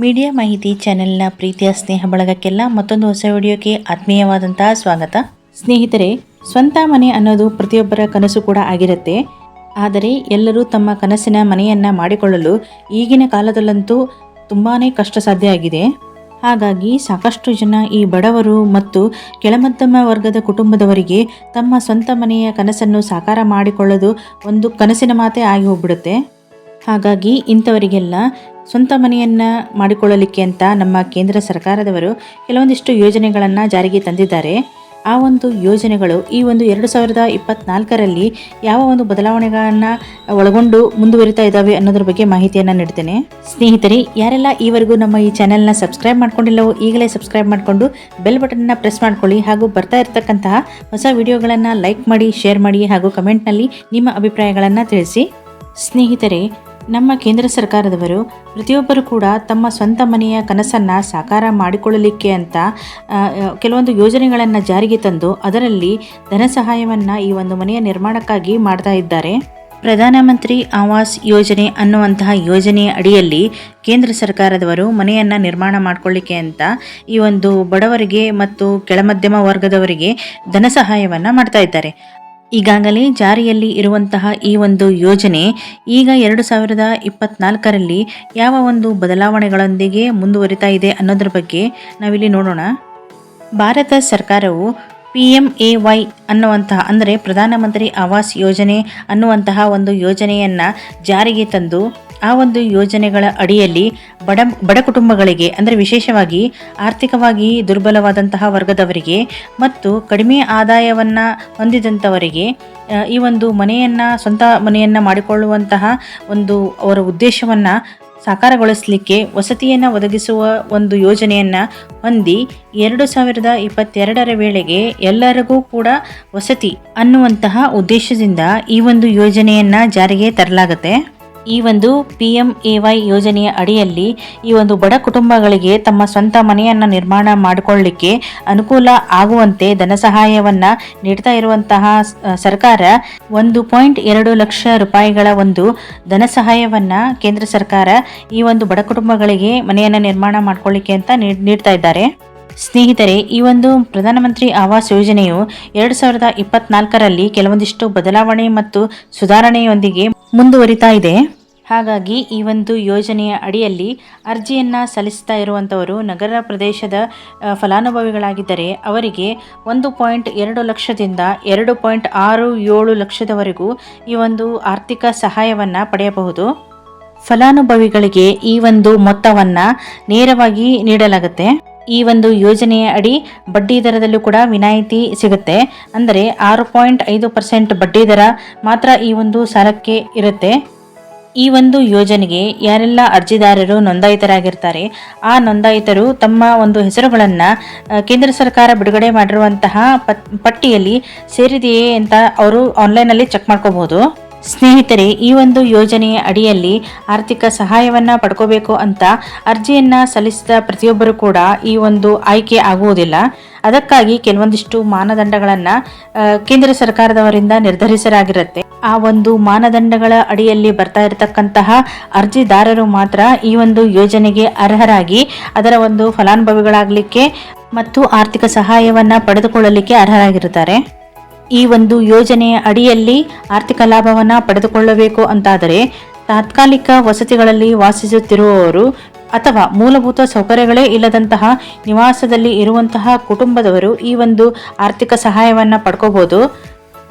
Media ಮಾಹಿತಿ ಚಾನೆಲ್ನ ಪ್ರೀತಿಯ, ಸ್ನೇಹ, ಬಳಗಕ್ಕೆಲ್ಲ ಮತ್ತೊಂದು ಹೊಸ ವಿಡಿಯೋಕ್ಕೆ ಆತ್ಮೀಯವಾದಂತಹ ಸ್ವಾಗತ. ಸ್ನೇಹಿತರೆ, ಸ್ವಂತ ಮನೆ ಅನ್ನೋದು ಪ್ರತಿಯೊಬ್ಬರ ಕನಸು ಕೂಡ ಆಗಿರುತ್ತೆ. ಆದರೆ ಎಲ್ಲರೂ ತಮ್ಮ ಕನಸಿನ ಮನೆಯನ್ನು ಮಾಡಿಕೊಳ್ಳಲು ಈಗಿನ ಕಾಲದಲ್ಲಂತೂ ತುಂಬಾ ಕಷ್ಟ ಸಾಧ್ಯ ಆಗಿದೆ. ಹಾಗಾಗಿ ಸಾಕಷ್ಟು ಜನ ಈ ಬಡವರು ಮತ್ತು ಕೆಳಮಧ್ಯಮ ವರ್ಗದ ಕುಟುಂಬದವರಿಗೆ ತಮ್ಮ ಸ್ವಂತ ಮನೆಯ ಕನಸನ್ನು ಸಾಕಾರ ಮಾಡಿಕೊಳ್ಳೋದು ಒಂದು ಕನಸಿನ ಮಾತೇ ಆಗಿ ಹೋಗ್ಬಿಡುತ್ತೆ. ಹಾಗಾಗಿ ಇಂಥವರಿಗೆಲ್ಲ ಸ್ವಂತ ಮನೆಯನ್ನು ಮಾಡಿಕೊಳ್ಳಲಿಕ್ಕೆ ಅಂತ ನಮ್ಮ ಕೇಂದ್ರ ಸರ್ಕಾರದವರು ಕೆಲವೊಂದಿಷ್ಟು ಯೋಜನೆಗಳನ್ನು ಜಾರಿಗೆ ತಂದಿದ್ದಾರೆ. ಆ ಒಂದು ಯೋಜನೆಗಳು ಈ ಒಂದು ಎರಡು ಸಾವಿರದ ಇಪ್ಪತ್ನಾಲ್ಕರಲ್ಲಿ ಯಾವ ಒಂದು ಬದಲಾವಣೆಗಳನ್ನು ಒಳಗೊಂಡು ಮುಂದುವರಿತಾ ಇದ್ದಾವೆ ಅನ್ನೋದ್ರ ಬಗ್ಗೆ ಮಾಹಿತಿಯನ್ನು ನೀಡ್ತೇನೆ. ಸ್ನೇಹಿತರೆ, ಯಾರೆಲ್ಲ ಈವರೆಗೂ ನಮ್ಮ ಈ ಚಾನೆಲ್ನ ಸಬ್ಸ್ಕ್ರೈಬ್ ಮಾಡ್ಕೊಂಡಿಲ್ಲವೋ ಈಗಲೇ ಸಬ್ಸ್ಕ್ರೈಬ್ ಮಾಡಿಕೊಂಡು ಬೆಲ್ ಬಟನ್ನ ಪ್ರೆಸ್ ಮಾಡ್ಕೊಳ್ಳಿ ಹಾಗೂ ಬರ್ತಾ ಇರತಕ್ಕಂತಹ ಹೊಸ ವಿಡಿಯೋಗಳನ್ನು ಲೈಕ್ ಮಾಡಿ, ಶೇರ್ ಮಾಡಿ ಹಾಗೂ ಕಮೆಂಟ್ನಲ್ಲಿ ನಿಮ್ಮ ಅಭಿಪ್ರಾಯಗಳನ್ನು ತಿಳಿಸಿ. ಸ್ನೇಹಿತರೆ ನಮ್ಮ ಕೇಂದ್ರ ಸರ್ಕಾರದವರು ಪ್ರತಿಯೊಬ್ಬರು ಕೂಡ ತಮ್ಮ ಸ್ವಂತ ಮನೆಯ ಕನಸನ್ನು ಸಾಕಾರ ಮಾಡಿಕೊಳ್ಳಲಿಕ್ಕೆ ಅಂತ ಕೆಲವೊಂದು ಯೋಜನೆಗಳನ್ನು ಜಾರಿಗೆ ತಂದು ಅದರಲ್ಲಿ ಧನ ಸಹಾಯವನ್ನು ಈ ಒಂದು ಮನೆಯ ನಿರ್ಮಾಣಕ್ಕಾಗಿ ಮಾಡ್ತಾ ಇದ್ದಾರೆ. ಪ್ರಧಾನಮಂತ್ರಿ ಆವಾಸ್ ಯೋಜನೆ ಅನ್ನುವಂತಹ ಯೋಜನೆಯ ಅಡಿಯಲ್ಲಿ ಕೇಂದ್ರ ಸರ್ಕಾರದವರು ಮನೆಯನ್ನು ನಿರ್ಮಾಣ ಮಾಡಿಕೊಳ್ಳಿಕ್ಕೆ ಅಂತ ಈ ಒಂದು ಬಡವರಿಗೆ ಮತ್ತು ಕೆಳಮಧ್ಯಮ ವರ್ಗದವರಿಗೆ ಧನ ಸಹಾಯವನ್ನು ಮಾಡ್ತಾ ಇದ್ದಾರೆ. ಈಗಾಗಲೇ ಜಾರಿಯಲ್ಲಿ ಇರುವಂತಹ ಈ ಒಂದು ಯೋಜನೆ ಈಗ ಎರಡು ಸಾವಿರದ ಇಪ್ಪತ್ನಾಲ್ಕರಲ್ಲಿ ಯಾವ ಒಂದು ಬದಲಾವಣೆಗಳೊಂದಿಗೆ ಮುಂದುವರಿತಾ ಇದೆ ಅನ್ನೋದ್ರ ಬಗ್ಗೆ ನಾವಿಲ್ಲಿ ನೋಡೋಣ. ಭಾರತ ಸರ್ಕಾರವು ಪಿ ಎಂ ಎ ವೈ ಅನ್ನುವಂತಹ, ಅಂದರೆ ಪ್ರಧಾನಮಂತ್ರಿ ಆವಾಸ್ ಯೋಜನೆ ಅನ್ನುವಂತಹ ಒಂದು ಯೋಜನೆಯನ್ನು ಜಾರಿಗೆ ತಂದು, ಆ ಒಂದು ಯೋಜನೆಗಳ ಅಡಿಯಲ್ಲಿ ಬಡ ಬಡ ಕುಟುಂಬಗಳಿಗೆ, ಅಂದರೆ ವಿಶೇಷವಾಗಿ ಆರ್ಥಿಕವಾಗಿ ದುರ್ಬಲವಾದಂತಹ ವರ್ಗದವರಿಗೆ ಮತ್ತು ಕಡಿಮೆ ಆದಾಯವನ್ನು ಹೊಂದಿದಂಥವರಿಗೆ ಈ ಒಂದು ಮನೆಯನ್ನು, ಸ್ವಂತ ಮನೆಯನ್ನು ಮಾಡಿಕೊಳ್ಳುವಂತಹ ಒಂದು ಅವರ ಉದ್ದೇಶವನ್ನು ಸಾಕಾರಗೊಳಿಸಲಿಕ್ಕೆ ವಸತಿಯನ್ನು ಒದಗಿಸುವ ಒಂದು ಯೋಜನೆಯನ್ನು ಹೊಂದಿ ಎರಡು ಸಾವಿರದ ಇಪ್ಪತ್ತೆರಡರ ವೇಳೆಗೆ ಎಲ್ಲರಿಗೂ ಕೂಡ ವಸತಿ ಅನ್ನುವಂತಹ ಉದ್ದೇಶದಿಂದ ಈ ಒಂದು ಯೋಜನೆಯನ್ನು ಜಾರಿಗೆ ತರಲಾಗುತ್ತೆ. ಈ ಒಂದು ಪಿ ಎಂ ಎ ವೈ ಯೋಜನೆಯ ಅಡಿಯಲ್ಲಿ ಈ ಒಂದು ಬಡ ಕುಟುಂಬಗಳಿಗೆ ತಮ್ಮ ಸ್ವಂತ ಮನೆಯನ್ನು ನಿರ್ಮಾಣ ಮಾಡಿಕೊಳ್ಳಲಿಕ್ಕೆ ಅನುಕೂಲ ಆಗುವಂತೆ ಧನ ಸಹಾಯವನ್ನು ನೀಡ್ತಾ ಇರುವಂತಹ ಸರ್ಕಾರ ಒಂದು ಪಾಯಿಂಟ್ ಎರಡು ಲಕ್ಷ ರೂಪಾಯಿಗಳ ಒಂದು ಧನ ಸಹಾಯವನ್ನು ಕೇಂದ್ರ ಸರ್ಕಾರ ಈ ಒಂದು ಬಡ ಕುಟುಂಬಗಳಿಗೆ ಮನೆಯನ್ನು ನಿರ್ಮಾಣ ಮಾಡಿಕೊಳ್ಳಿಕ್ಕೆ ಅಂತ ನೀಡ್- ನೀಡ್ತಾ ಇದ್ದಾರೆ. ಸ್ನೇಹಿತರೆ, ಈ ಒಂದು ಪ್ರಧಾನಮಂತ್ರಿ ಆವಾಸ್ ಯೋಜನೆಯು ಎರಡು ಸಾವಿರದ ಇಪ್ಪತ್ನಾಲ್ಕರಲ್ಲಿ ಕೆಲವೊಂದಿಷ್ಟು ಬದಲಾವಣೆ ಮತ್ತು ಸುಧಾರಣೆಯೊಂದಿಗೆ ಮುಂದುವರಿತಾ ಇದೆ. ಹಾಗಾಗಿ ಈ ಒಂದು ಯೋಜನೆಯ ಅಡಿಯಲ್ಲಿ ಅರ್ಜಿಯನ್ನು ಸಲ್ಲಿಸ್ತಾ ಇರುವಂಥವರು ನಗರ ಪ್ರದೇಶದ ಫಲಾನುಭವಿಗಳಾಗಿದ್ದರೆ ಅವರಿಗೆ ಒಂದು ಪಾಯಿಂಟ್ ಎರಡು ಲಕ್ಷದಿಂದ ಎರಡು ಪಾಯಿಂಟ್ ಆರು ಏಳು ಲಕ್ಷದವರೆಗೂ ಈ ಒಂದು ಆರ್ಥಿಕ ಸಹಾಯವನ್ನು ಪಡೆಯಬಹುದು. ಫಲಾನುಭವಿಗಳಿಗೆ ಈ ಒಂದು ಮೊತ್ತವನ್ನು ನೇರವಾಗಿ ನೀಡಲಾಗುತ್ತೆ. ಈ ಒಂದು ಯೋಜನೆಯ ಅಡಿ ಬಡ್ಡಿ ದರದಲ್ಲೂ ಕೂಡ ವಿನಾಯಿತಿ ಸಿಗುತ್ತೆ. ಅಂದರೆ ಆರು ಪಾಯಿಂಟ್ ಐದು ಪರ್ಸೆಂಟ್ ಬಡ್ಡಿ ದರ ಮಾತ್ರ ಈ ಒಂದು ಸಾಲಕ್ಕೆ ಇರುತ್ತೆ. ಈ ಒಂದು ಯೋಜನೆಗೆ ಯಾರೆಲ್ಲ ಅರ್ಜಿದಾರರು ನೋಂದಾಯಿತರಾಗಿರ್ತಾರೆ, ಆ ನೋಂದಾಯಿತರು ತಮ್ಮ ಒಂದು ಹೆಸರುಗಳನ್ನು ಕೇಂದ್ರ ಸರ್ಕಾರ ಬಿಡುಗಡೆ ಮಾಡಿರುವಂತಹ ಪಟ್ಟಿಯಲ್ಲಿ ಸೇರಿದೆಯೇ ಅಂತ ಅವರು ಆನ್ಲೈನಲ್ಲಿ ಚೆಕ್ ಮಾಡ್ಕೋಬಹುದು. ಸ್ನೇಹಿತರೆ, ಈ ಒಂದು ಯೋಜನೆಯ ಅಡಿಯಲ್ಲಿ ಆರ್ಥಿಕ ಸಹಾಯವನ್ನು ಪಡ್ಕೋಬೇಕು ಅಂತ ಅರ್ಜಿಯನ್ನು ಸಲ್ಲಿಸಿದ ಪ್ರತಿಯೊಬ್ಬರು ಕೂಡ ಈ ಒಂದು ಆಯ್ಕೆ ಆಗುವುದಿಲ್ಲ. ಅದಕ್ಕಾಗಿ ಕೆಲವೊಂದಿಷ್ಟು ಮಾನದಂಡಗಳನ್ನು ಕೇಂದ್ರ ಸರ್ಕಾರದವರಿಂದ ನಿರ್ಧರಿಸಲಾಗಿರುತ್ತೆ. ಆ ಒಂದು ಮಾನದಂಡಗಳ ಅಡಿಯಲ್ಲಿ ಬರ್ತಾ ಇರತಕ್ಕಂತಹ ಅರ್ಜಿದಾರರು ಮಾತ್ರ ಈ ಒಂದು ಯೋಜನೆಗೆ ಅರ್ಹರಾಗಿ ಅದರ ಒಂದು ಫಲಾನುಭವಿಗಳಾಗಲಿಕ್ಕೆ ಮತ್ತು ಆರ್ಥಿಕ ಸಹಾಯವನ್ನು ಪಡೆದುಕೊಳ್ಳಲಿಕ್ಕೆ ಅರ್ಹರಾಗಿರುತ್ತಾರೆ. ಈ ಒಂದು ಯೋಜನೆಯ ಅಡಿಯಲ್ಲಿ ಆರ್ಥಿಕ ಲಾಭವನ್ನು ಪಡೆದುಕೊಳ್ಳಬೇಕು ಅಂತಾದರೆ ತಾತ್ಕಾಲಿಕ ವಸತಿಗಳಲ್ಲಿ ವಾಸಿಸುತ್ತಿರುವವರು ಅಥವಾ ಮೂಲಭೂತ ಸೌಕರ್ಯಗಳೇ ಇಲ್ಲದಂತಹ ನಿವಾಸದಲ್ಲಿ ಇರುವಂತಹ ಕುಟುಂಬದವರು ಈ ಒಂದು ಆರ್ಥಿಕ ಸಹಾಯವನ್ನು ಪಡ್ಕೋಬೋದು.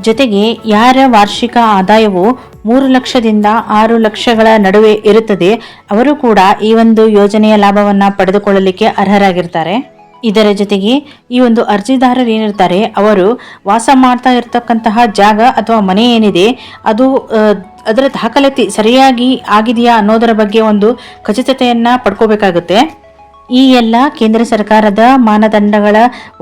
ಜೊತೆಗೆ ಯಾರ ವಾರ್ಷಿಕ ಆದಾಯವು ಮೂರು ಲಕ್ಷದಿಂದ ಆರು ಲಕ್ಷಗಳ ನಡುವೆ ಇರುತ್ತದೆ, ಅವರು ಕೂಡ ಈ ಒಂದು ಯೋಜನೆಯ ಲಾಭವನ್ನು ಪಡೆದುಕೊಳ್ಳಲಿಕ್ಕೆ ಅರ್ಹರಾಗಿರ್ತಾರೆ. ಇದರ ಜೊತೆಗೆ ಈ ಒಂದು ಅರ್ಜಿದಾರರು ಏನಿರ್ತಾರೆ, ಅವರು ವಾಸ ಮಾಡ್ತಾ ಇರತಕ್ಕಂತಹ ಜಾಗ ಅಥವಾ ಮನೆ ಏನಿದೆ, ಅದು ಅದರ ದಾಖಲಾತಿ ಸರಿಯಾಗಿ ಆಗಿದೆಯಾ ಅನ್ನೋದರ ಬಗ್ಗೆ ಒಂದು ಖಚಿತತೆಯನ್ನು ಪಡ್ಕೋಬೇಕಾಗುತ್ತೆ. ಈ ಎಲ್ಲ ಕೇಂದ್ರ ಸರ್ಕಾರದ ಮಾನದಂಡಗಳ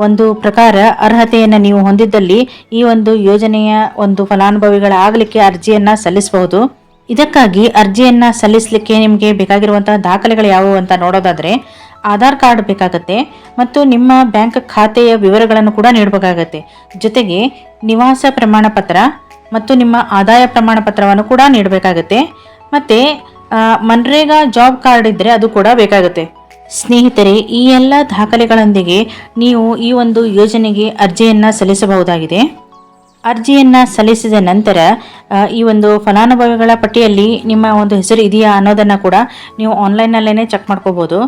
ಒಂದು ಪ್ರಕಾರ ಅರ್ಹತೆಯನ್ನು ನೀವು ಹೊಂದಿದ್ದಲ್ಲಿ ಈ ಒಂದು ಯೋಜನೆಯ ಒಂದು ಫಲಾನುಭವಿಗಳಾಗಲಿಕ್ಕೆ ಅರ್ಜಿಯನ್ನು ಸಲ್ಲಿಸಬಹುದು. ಇದಕ್ಕಾಗಿ ಅರ್ಜಿಯನ್ನು ಸಲ್ಲಿಸಲಿಕ್ಕೆ ನಿಮಗೆ ಬೇಕಾಗಿರುವಂತಹ ದಾಖಲೆಗಳು ಯಾವುವು ಅಂತ ನೋಡೋದಾದರೆ ಆಧಾರ್ ಕಾರ್ಡ್ ಬೇಕಾಗತ್ತೆ ಮತ್ತು ನಿಮ್ಮ ಬ್ಯಾಂಕ್ ಖಾತೆಯ ವಿವರಗಳನ್ನು ಕೂಡ ನೀಡಬೇಕಾಗತ್ತೆ. ಜೊತೆಗೆ ನಿವಾಸ ಪ್ರಮಾಣ ಪತ್ರ ಮತ್ತು ನಿಮ್ಮ ಆದಾಯ ಪ್ರಮಾಣ ಪತ್ರವನ್ನು ಕೂಡ ನೀಡಬೇಕಾಗತ್ತೆ. ಮತ್ತು ಮನ್ರೇಗಾ ಜಾಬ್ ಕಾರ್ಡ್ ಇದ್ದರೆ ಅದು ಕೂಡ ಬೇಕಾಗುತ್ತೆ. ಸ್ನೇಹಿತರೆ, ಈ ಎಲ್ಲ ದಾಖಲೆಗಳೊಂದಿಗೆ ನೀವು ಈ ಒಂದು ಯೋಜನೆಗೆ ಅರ್ಜಿಯನ್ನು ಸಲ್ಲಿಸಬಹುದಾಗಿದೆ. ಅರ್ಜಿಯನ್ನು ಸಲ್ಲಿಸಿದ ನಂತರ ಈ ಒಂದು ಫಲಾನುಭವಿಗಳ ಪಟ್ಟಿಯಲ್ಲಿ ನಿಮ್ಮ ಒಂದು ಹೆಸರು ಇದೆಯಾ ಅನ್ನೋದನ್ನು ಕೂಡ ನೀವು ಆನ್ಲೈನಲ್ಲೇ ಚೆಕ್ ಮಾಡ್ಕೋಬೋದು.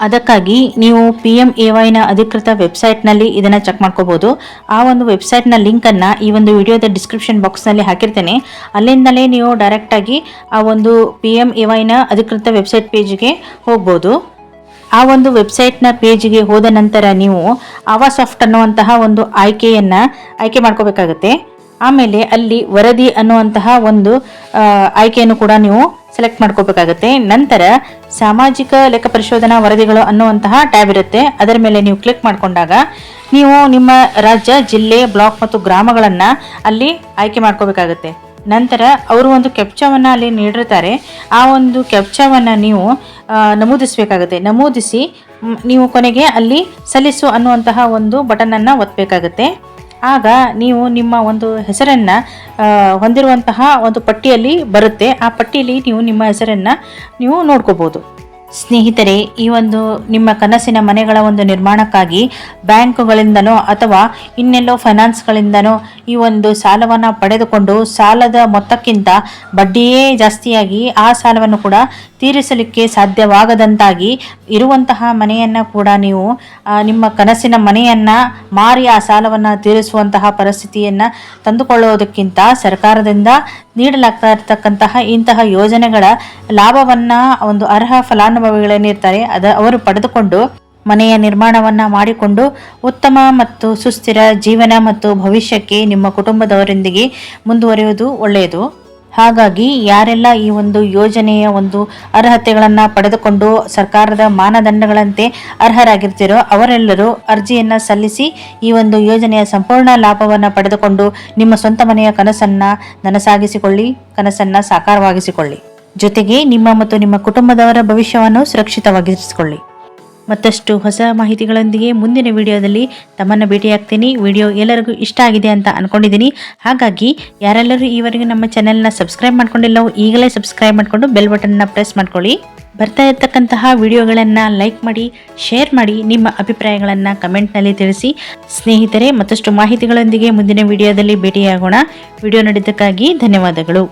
ಅದಕ್ಕಾಗಿ ನೀವು ಪಿ ಎಂ ಎ ವೈನ ಅಧಿಕೃತ ವೆಬ್ಸೈಟ್ನಲ್ಲಿ ಇದನ್ನು ಚೆಕ್ ಮಾಡ್ಕೋಬೋದು. ಆ ಒಂದು ವೆಬ್ಸೈಟ್ನ ಲಿಂಕನ್ನು ಈ ಒಂದು ವಿಡಿಯೋದ ಡಿಸ್ಕ್ರಿಪ್ಷನ್ ಬಾಕ್ಸ್ನಲ್ಲಿ ಹಾಕಿರ್ತೇನೆ. ಅಲ್ಲಿಂದಲೇ ನೀವು ಡೈರೆಕ್ಟಾಗಿ ಆ ಒಂದು ಪಿ ಎಂ ಎ ವೈನ ಅಧಿಕೃತ ವೆಬ್ಸೈಟ್ ಪೇಜ್ಗೆ ಹೋಗ್ಬೋದು. ಆ ಒಂದು ವೆಬ್ಸೈಟ್ನ ಪೇಜ್ಗೆ ಹೋದ ನಂತರ ನೀವು ಆವಾಸಾಫ್ಟ್ ಅನ್ನುವಂತಹ ಒಂದು ಆಯ್ಕೆಯನ್ನು ಆಯ್ಕೆ ಮಾಡ್ಕೋಬೇಕಾಗುತ್ತೆ. ಆಮೇಲೆ ಅಲ್ಲಿ ವರದಿ ಅನ್ನುವಂತಹ ಒಂದು ಆಯ್ಕೆಯನ್ನು ಕೂಡ ನೀವು ಸೆಲೆಕ್ಟ್ ಮಾಡ್ಕೋಬೇಕಾಗುತ್ತೆ. ನಂತರ ಸಾಮಾಜಿಕ ಲೆಕ್ಕ ಪರಿಶೋಧನಾ ವರದಿಗಳು ಅನ್ನುವಂತಹ ಟ್ಯಾಬ್ ಇರುತ್ತೆ. ಅದರ ಮೇಲೆ ನೀವು ಕ್ಲಿಕ್ ಮಾಡಿಕೊಂಡಾಗ ನೀವು ನಿಮ್ಮ ರಾಜ್ಯ, ಜಿಲ್ಲೆ ಬ್ಲಾಕ್ ಮತ್ತು ಗ್ರಾಮಗಳನ್ನು ಅಲ್ಲಿ ಆಯ್ಕೆ ಮಾಡ್ಕೋಬೇಕಾಗುತ್ತೆ. ನಂತರ ಅವರು ಒಂದು ಕೆಪ್ಚಾವನ್ನು ಅಲ್ಲಿ ನೀಡಿರ್ತಾರೆ. ಆ ಒಂದು ಕೆಪ್ಚಾವನ್ನು ನೀವು ನಮೂದಿಸಬೇಕಾಗುತ್ತೆ. ನಮೂದಿಸಿ ನೀವು ಕೊನೆಗೆ ಅಲ್ಲಿ ಸಲ್ಲಿಸು ಅನ್ನುವಂತಹ ಒಂದು ಬಟನನ್ನು ಒತ್ತಬೇಕಾಗುತ್ತೆ ಆಗ ನೀವು ನಿಮ್ಮ ಒಂದು ಹೆಸರನ್ನು ಹೊಂದಿರುವಂತಹ ಒಂದು ಪಟ್ಟಿಯಲ್ಲಿ ಬರುತ್ತೆ. ಆ ಪಟ್ಟಿಯಲ್ಲಿ ನೀವು ನಿಮ್ಮ ಹೆಸರನ್ನು ನೀವು ನೋಡ್ಕೋಬೋದು. ಸ್ನೇಹಿತರೆ, ಈ ಒಂದು ನಿಮ್ಮ ಕನಸಿನ ಮನೆಗಳ ಒಂದು ನಿರ್ಮಾಣಕ್ಕಾಗಿ ಬ್ಯಾಂಕುಗಳಿಂದನೋ ಅಥವಾ ಇನ್ನೆಲ್ಲೋ ಫೈನಾನ್ಸ್ಗಳಿಂದನೋ ಈ ಒಂದು ಸಾಲವನ್ನು ಪಡೆದುಕೊಂಡು ಸಾಲದ ಮೊತ್ತಕ್ಕಿಂತ ಬಡ್ಡಿಯೇ ಜಾಸ್ತಿಯಾಗಿ ಆ ಸಾಲವನ್ನು ಕೂಡ ತೀರಿಸಲಿಕ್ಕೆ ಸಾಧ್ಯವಾಗದಂತಾಗಿ ಇರುವಂತಹ ಮನೆಯನ್ನು ಕೂಡ ನೀವು ನಿಮ್ಮ ಕನಸಿನ ಮನೆಯನ್ನು ಮಾರಿ ಆ ಸಾಲವನ್ನು ತೀರಿಸುವಂತಹ ಪರಿಸ್ಥಿತಿಯನ್ನು ತಂದುಕೊಳ್ಳುವುದಕ್ಕಿಂತ ಸರ್ಕಾರದಿಂದ ನೀಡಲಾಗ್ತಾ ಇರತಕ್ಕಂತಹ ಇಂತಹ ಯೋಜನೆಗಳ ಲಾಭವನ್ನು, ಒಂದು ಅರ್ಹ ಫಲಾನುಭವಿಗಳೇನಿರ್ತಾರೆ ಅದ ಅವರು ಪಡೆದುಕೊಂಡು ಮನೆಯ ನಿರ್ಮಾಣವನ್ನ ಮಾಡಿಕೊಂಡು ಉತ್ತಮ ಮತ್ತು ಸುಸ್ಥಿರ ಜೀವನ ಮತ್ತು ಭವಿಷ್ಯಕ್ಕೆ ನಿಮ್ಮ ಕುಟುಂಬದವರೊಂದಿಗೆ ಮುಂದುವರಿಯುವುದು ಒಳ್ಳೆಯದು. ಹಾಗಾಗಿ ಯಾರೆಲ್ಲ ಈ ಒಂದು ಯೋಜನೆಯ ಒಂದು ಅರ್ಹತೆಗಳನ್ನು ಪಡೆದುಕೊಂಡು ಸರ್ಕಾರದ ಮಾನದಂಡಗಳಂತೆ ಅರ್ಹರಾಗಿರ್ತಿರೋ ಅವರೆಲ್ಲರೂ ಅರ್ಜಿಯನ್ನು ಸಲ್ಲಿಸಿ ಈ ಒಂದು ಯೋಜನೆಯ ಸಂಪೂರ್ಣ ಲಾಭವನ್ನು ಪಡೆದುಕೊಂಡು ನಿಮ್ಮ ಸ್ವಂತ ಮನೆಯ ಕನಸನ್ನು ನನಸಾಗಿಸಿಕೊಳ್ಳಿ, ಕನಸನ್ನು ಸಾಕಾರವಾಗಿಸಿಕೊಳ್ಳಿ. ಜೊತೆಗೆ ನಿಮ್ಮ ಮತ್ತು ನಿಮ್ಮ ಕುಟುಂಬದವರ ಭವಿಷ್ಯವನ್ನು ಸುರಕ್ಷಿತವಾಗಿರಿಸಿಕೊಳ್ಳಿ. ಮತ್ತಷ್ಟು ಹೊಸ ಮಾಹಿತಿಗಳೊಂದಿಗೆ ಮುಂದಿನ ವಿಡಿಯೋದಲ್ಲಿ ತಮ್ಮನ್ನು ಭೇಟಿಯಾಗ್ತೀನಿ. ವಿಡಿಯೋ ಎಲ್ಲರಿಗೂ ಇಷ್ಟ ಆಗಿದೆ ಅಂತ ಅನ್ಕೊಂಡಿದ್ದೀನಿ. ಹಾಗಾಗಿ ಯಾರೆಲ್ಲರೂ ಈವರೆಗೂ ನಮ್ಮ ಚಾನೆಲ್ನ ಸಬ್ಸ್ಕ್ರೈಬ್ ಮಾಡ್ಕೊಂಡಿಲ್ಲವೋ ಈಗಲೇ ಸಬ್ಸ್ಕ್ರೈಬ್ ಮಾಡಿಕೊಂಡು ಬೆಲ್ ಬಟನ್ನ ಪ್ರೆಸ್ ಮಾಡ್ಕೊಳ್ಳಿ. ಬರ್ತಾ ಇರ್ತಕ್ಕಂತಹ ವಿಡಿಯೋಗಳನ್ನು ಲೈಕ್ ಮಾಡಿ, ಶೇರ್ ಮಾಡಿ, ನಿಮ್ಮ ಅಭಿಪ್ರಾಯಗಳನ್ನು ಕಮೆಂಟ್ನಲ್ಲಿ ತಿಳಿಸಿ. ಸ್ನೇಹಿತರೆ, ಮತ್ತಷ್ಟು ಮಾಹಿತಿಗಳೊಂದಿಗೆ ಮುಂದಿನ ವಿಡಿಯೋದಲ್ಲಿ ಭೇಟಿಯಾಗೋಣ. ವಿಡಿಯೋ ನೋಡಿದ್ದಕ್ಕಾಗಿ ಧನ್ಯವಾದಗಳು.